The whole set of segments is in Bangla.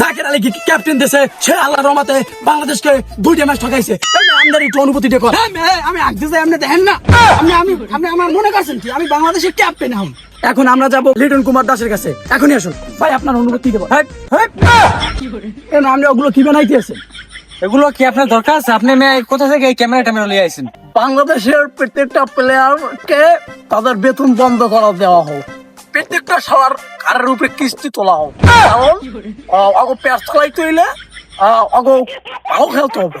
জাকির আলী কি ক্যাপ্টেন দেশে সে আল্লাহ রহমাতে বাংলাদেশকে দুইটা ম্যাচ ঠকাইছে। আমাদের একটু অনুভূতি দেখো। আমি আগতে যাই আপনি দেখেন না। আমি আমি আপনি আমার মনে করছেন কি? আমি বাংলাদেশের ক্যাপ্টেন হম। এখন আমরা যাব লিটন কুমার দাসের কাছে। এখনই আসুন। ভাই আপনার অনুভূতি দেবো হ্যাঁ ওগুলো কি বানাইতেছেন এগুলো কি আপনার দরকার আছে? আপনি মেয়ে কোথা থেকে এই ক্যামেরা ট্যামেরা লিয়ে আইছেন? বাংলাদেশের প্রত্যেকটা প্লেয়ারকে তাদের বেতন বন্ধ করা দেওয়া হোক। প্রত্যেকটা সবার কারের উপরে কিস্তি তোলা হোক কারণ অগো প্যাস খেলাইতে হইলে অগো ভালো খেলতে হবে।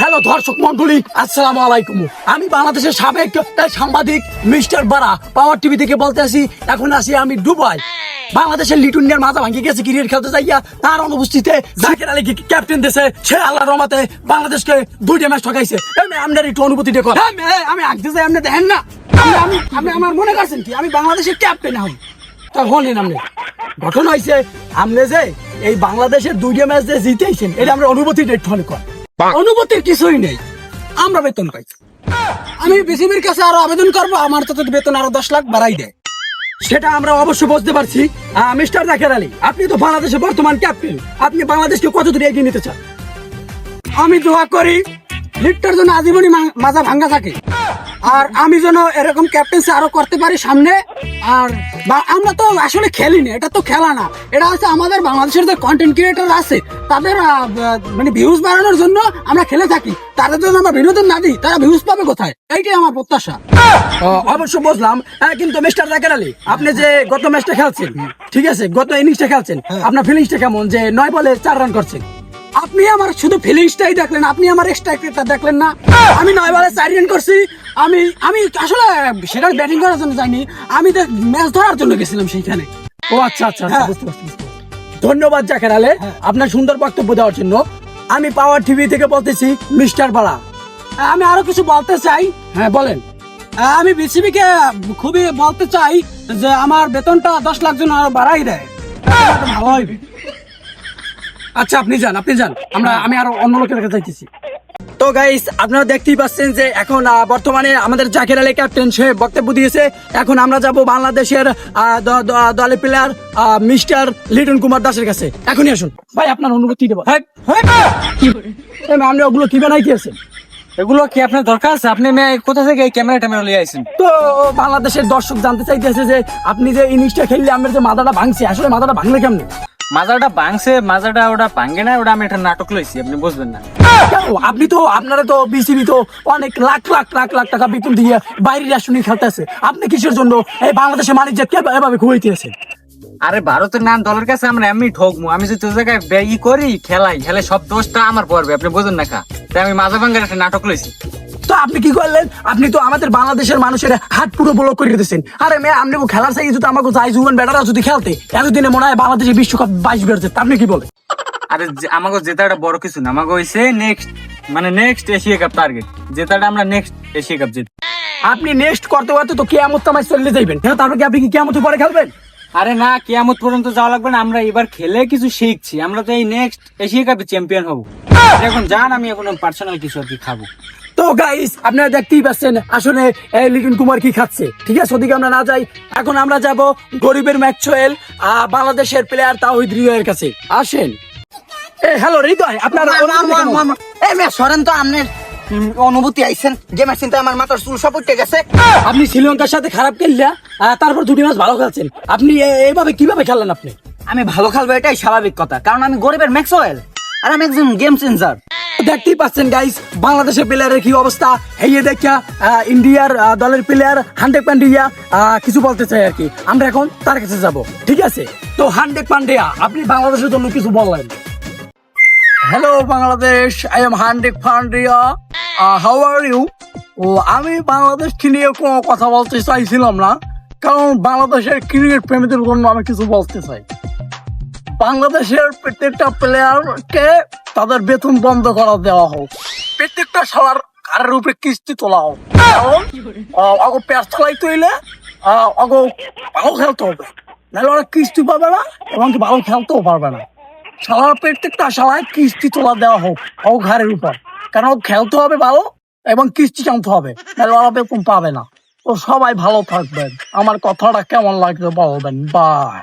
হ্যালো দর্শক মন্ডলী আসসালামু আলাইকুম। আমি বাংলাদেশের সাবেক সাংবাদিক মিস্টার বারা পাওয়ার টিভি থেকে বলতে আসি এখন আসি আমি দুবাই। বাংলাদেশের লিটুনিয়ার মাথা ভাঙি গেছে ক্রিকেট খেলতে যাইয়া তার অনুপস্থিতিতে জাকির আলী কি ক্যাপ্টেন দেশে সে আল্লাহ রহমাতে বাংলাদেশকে দুইটা ম্যাচ ঠকাইছে। মেয়ে, আপনার একটু অনুভূতি দেখো আমি আগতে যাই আপনি দেখেন না। আমি আমি আপনি আমার মনে করছেন কি? আমি বাংলাদেশের ক্যাপ্টেন হম তা বলেন আপনি। ঘটনা হয়েছে আপনি যে এই বাংলাদেশের দুইটা ম্যাচ যে জিতেছেন এটা আমরা অনুভূতি একটু কর। অনুভূতির কিছুই নেই। আমরা বেতন পাই। আমি বিসিবির কাছে আরও আবেদন করব আমার তো বেতন আরও দশ লাখ বাড়াই দেয়। সেটা আমরা অবশ্য বুঝতে পারছি। মিস্টার জাকের আলী আপনি তো বাংলাদেশের বর্তমান ক্যাপ্টেন আপনি বাংলাদেশকে কত দূরে এগিয়ে নিতে চান? আমি দোয়া করি লিগটার জন্য আজীবনই মাজা ভাঙ্গা থাকে। আর আমি যেন এরকম ক্যাপ্টেন্সি আরও করতে পারি সামনে আর বা- আমরা তো আসলে খেলি না এটা তো খেলা না। এটা হচ্ছে আমাদের বাংলাদেশের যে কন্টেন্ট ক্রিয়েটর আছে তাদের মানে ভিউজ বাড়ানোর জন্য আমরা খেলে থাকি। তাদের জন্য আমরা বিনোদন না দিই তারা ভিউজ পাবে কোথায়? এইটাই আমার প্রত্যাশা। অবশ্য বুঝলাম কিন্তু মিস্টার জাকের আলী আপনি যে গত ম্যাচটা খেলছেন ঠিক আছে গত ইনিংসটা খেলছেন আপনার ফিলিংসটা কেমন? যে নয় বলে চার রান করছেন। আপনি আমার শুধু ফিলিংসটাই দেখলেন আপনি আমার স্ট্রাইকটা দেখলেন না। আমি নয় বলে চার রান করছি। আমি আমি আসলে সেটা ব্যাটিং করার জন্য যাইনি। আমি তো ম্যাচ ধরার জন্য গেছিলাম সেইখানে। ও আচ্ছা আচ্ছা আচ্ছা, বুঝতে পারছি, ধন্যবাদ জাকের আলে। আপনার সুন্দর বক্তব্য দেওয়ার জন্য। আমি পাওয়ার টিভি থেকে বলতেছি মিস্টার বাড়া আমি আরও কিছু বলতে চাই। হ্যাঁ বলেন। আমি বিসিবি কে খুবই বলতে চাই যে আমার বেতনটা দশ লাখ জন আরও বাড়াই দেয়। ভালো হবে আচ্ছা আপনি যান আপনি যান। আমরা আমি আরও অন্য লোকের কাছে যাইতেছি। তো গাইস আপনারা দেখতেই পাচ্ছেন যে এখন বর্তমানে আমাদের জাকির আলী ক্যাপ্টেন সে বক্তব্য দিয়েছে। এখন আমরা যাব বাংলাদেশের আহ, দ- দ- দলের প্লেয়ার মিস্টার লিটন কুমার দাসের কাছে। এখনই আসুন। ভাই আপনার অনুভূতি দেবো। হ্যাঁ হ্যাঁ। আপনি ওগুলো কি বানাইতে আছেন এগুলো কি আপনার দরকার আছে? আপনি মেয়ে কোথা থেকে এই ক্যামেরা ট্যামেরা লিয়ে আইছেন? তো বাংলাদেশের দর্শক জানতে চাইতেছে যে আপনি যে ইনিংসটা খেললে আমার যে মাথাটা ভাঙছে আসলে মাথাটা ভাঙলে কেমনে? মাজাটা ভাঙছে মাজাটা ওটা ভাঙে না ওটা আমি একটা নাটক লইছি আপনি বুঝবেন না। আপনি তো আপনারা তো বিসিবি তো অনেক লাখ লাখ লাখ লাখ টাকা বেতন দিয়ে বাইরের রাষ্ট্র নিয়ে খেলতেছে। আপনি কিসের জন্য এই বাংলাদেশের কে এভাবে খুঁড়িতেছে আরে ভারতের নাম দলের কাছে আমরা এমনি ঠকমু। আমি যদি তোর জায়গায় ই করি খেলাই খেলে সব দোষটা আমার পড়বে আপনি বুঝুন না খা তাই আমি মাজা ভাঙ্গার একটা নাটক লইছি। তো আপনি কি করলেন? আপনি তো আমাদের বাংলাদেশের মানুষের হাত পুরো ব্লক করে দিতেছেন। আরে মেয়ে আপনি খেলার চাই যদি আমাকে যাই জুয়ান বেটারা যদি খেলতে। এতদিনে মনে হয় বাংলাদেশের বিশ্বকাপ বাইশ তা আপনি কি বলেন? আরে আমাকে জেতাটা বড় কিছু না। আমাকে হইছে নেক্সট মানে নেক্সট এশিয়া কাপ টার্গেট জেতাটা আমরা নেক্সট এশিয়া কাপ জিত আপনি নেক্সট করতে করতে তো কেয়ামত তামায় চলে যাইবেন। হ্যাঁ তারপর কি আপনি কি কেয়ামত পরে খেলবেন? আরে না কেয়ামত পর্যন্ত যাওয়া লাগবে না। আমরা এবার খেলে কিছু শিখছি। আমরা তো এই নেক্সট এশিয়া কাপে চ্যাম্পিয়ন হব। এখন যান আমি এখন পার্সোনাল কিছু আর কি খাব। তো গাইস আপনারা দেখতেই পাচ্ছেন আসলে এই লিটন কুমার কি খাচ্ছে। ঠিক আছে ওদিকে আমরা না যাই। এখন আমরা যাব গরিবের ম্যাকচোয়েল বাংলাদেশের প্লেয়ার তাহিদ হৃদয়ের কাছে। আসেন। এ হ্যালো হৃদয় আপনার অনুভূতি সরেন তো আইছেন। গেমের চিন্তা আমার মাথার চুল সব উঠে গেছে। আপনি শ্রীলঙ্কার সাথে খারাপ খেললে তারপর দুটি ম্যাচ ভালো খেলছেন। আপনি এইভাবে কীভাবে খেললেন আপনি? আমি ভালো খেলব এটাই স্বাভাবিক কথা। কারণ আমি গরিবের ম্যাক্সওয়েল আর আমি একজন গেম চেঞ্জার দেখতেই পাচ্ছেন গাইস বাংলাদেশের প্লেয়ারের কি অবস্থা? হেয়ে দেখা ইন্ডিয়ার দলের প্লেয়ার হান্ড্রেড পান্ডিয়া কিছু বলতে চাই আর কি। আমরা এখন তার কাছে যাব, ঠিক আছে? তো হান্ড্রেড পান্ডিয়া আপনি বাংলাদেশের জন্য কিছু বললেন হ্যালো বাংলাদেশ আই এম হান্ড্রেড পান্ডিয়া হাউ আর ইউ ও, আমি বাংলাদেশকে নিয়ে কোনো কথা বলতে চাইছিলাম না, কারণ বাংলাদেশের ক্রিকেট প্রেমীদের জন্য আমি কিছু বলতে চাই। বাংলাদেশের প্রত্যেকটা প্লেয়ারকে তাদের বেতন বন্ধ করা দেওয়া হোক। প্রত্যেকটা সবার কারের উপরে কিস্তি তোলা হোক। অগো প্যাস চালাইতে হইলে ভালো খেলতে হবে। নাহলে ওরা কিস্তি পাবে না এবং কি ভালো খেলতেও পারবে না। সবার প্রত্যেকটা সবাই কিস্তি তোলা দেওয়া হোক ও ঘাড়ের উপর। কারণ খেলতে হবে ভালো, এবং কিস্তি টানতে হবে, নাহলে ওরা বেতন পাবে না। ও সবাই ভালো থাকবেন। আমার কথাটা কেমন লাগবে বলবেন। বাই